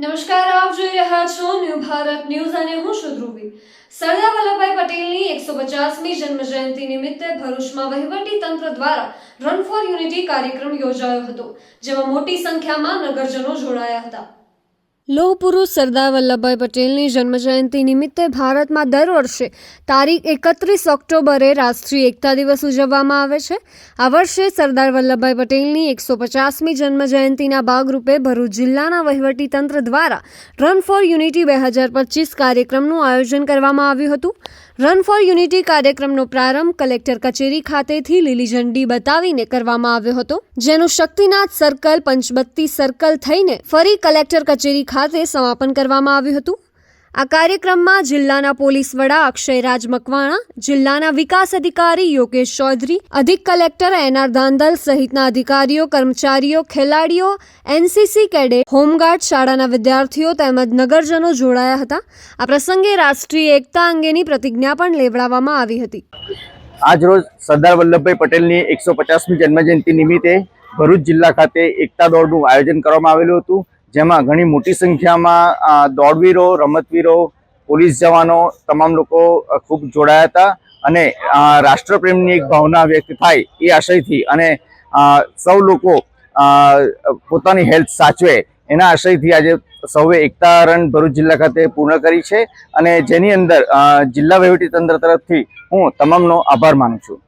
નમસ્કાર, આપ જોઈ રહ્યા છો ન્યૂ ભારત ન્યૂઝ અને હું છું ધ્રુવી. સરદાર વલ્લભભાઈ પટેલની એકસો પચાસમી જન્મ જયંતિ નિમિત્તે ભરૂચમાં વહીવટી તંત્ર દ્વારા રન ફોર યુનિટી કાર્યક્રમ યોજાયો હતો, જેમાં મોટી સંખ્યામાં નગરજનો જોડાયા હતા. લોહ પુરુષ સરદાર વલ્લભભાઈ પટેલની જન્મજયંતિ નિમિત્તે ભારતમાં દર વર્ષે તારીખ એકત્રીસ ઓક્ટોબરે રાષ્ટ્રીય એકતા દિવસ ઉજવવામાં આવે છે. આ વર્ષે સરદાર વલ્લભભાઈ પટેલની એકસો પચાસમી જન્મજયંતિના ભાગરૂપે ભરૂચ જિલ્લાના વહીવટીતંત્ર દ્વારા રન ફોર યુનિટી બે હજાર પચીસ કાર્યક્રમનું આયોજન કરવામાં આવ્યું હતું. રન ફોર યુનિટી કાર્યક્રમનો પ્રારંભ કલેક્ટર કચેરી ખાતેથી લીલી ઝંડી બતાવીને કરવામાં આવ્યો હતો. જેનું શક્તિનાથ સર્કલ, પંચબત્તી સર્કલ થઈને ફરી કલેક્ટર કચેરી ખાતે સમાપન કરવામાં આવ્યું હતું. આ કાર્યક્રમમાં જિલ્લાના પોલીસ વડા અક્ષયરાજ મકવાણા, જિલ્લાના વિકાસ અધિકારી યોગેશ ચૌધરી, અધિક કલેક્ટર એનઆર ધાંધલ સહિતના અધિકારીઓ, કર્મચારીઓ, ખેલાડીઓ, એનસીસી કેડેટ, હોમગાર્ડ શાળાના વિદ્યાર્થીઓ તેમજ નગરજનો જોડાયા હતા. આ પ્રસંગે રાષ્ટ્રીય એકતા અંગેની પ્રતિજ્ઞા પણ લેવડાવવામાં આવી હતી. આજ રોજ સરદાર વલ્લભભાઈ પટેલની એકસો પચાસમી જન્મજયંતિ નિમિત્તે ભરૂચ જિલ્લા ખાતે એકતા દોડનું આયોજન કરવામાં આવેલું હતું. જેમાં ઘણી મોટી સંખ્યામાં દોડવીરો, રમતવીરો, પોલીસ જવાનો, તમામ લોકો ખૂબ જોડાયા હતા અને રાષ્ટ્રપ્રેમની એક ભાવના વ્યક્ત થાય એ આશયથી અને સૌ લોકો પોતાની હેલ્થ સાચવે એના આશયથી આજે સૌએ એકતા રન ભરૂચ જિલ્લા ખાતે પૂર્ણ કરી છે અને જેની અંદર જિલ્લા જિલ્લા વહીવટીતંત્ર તરફથી હું તમામનો આભાર માનું છું.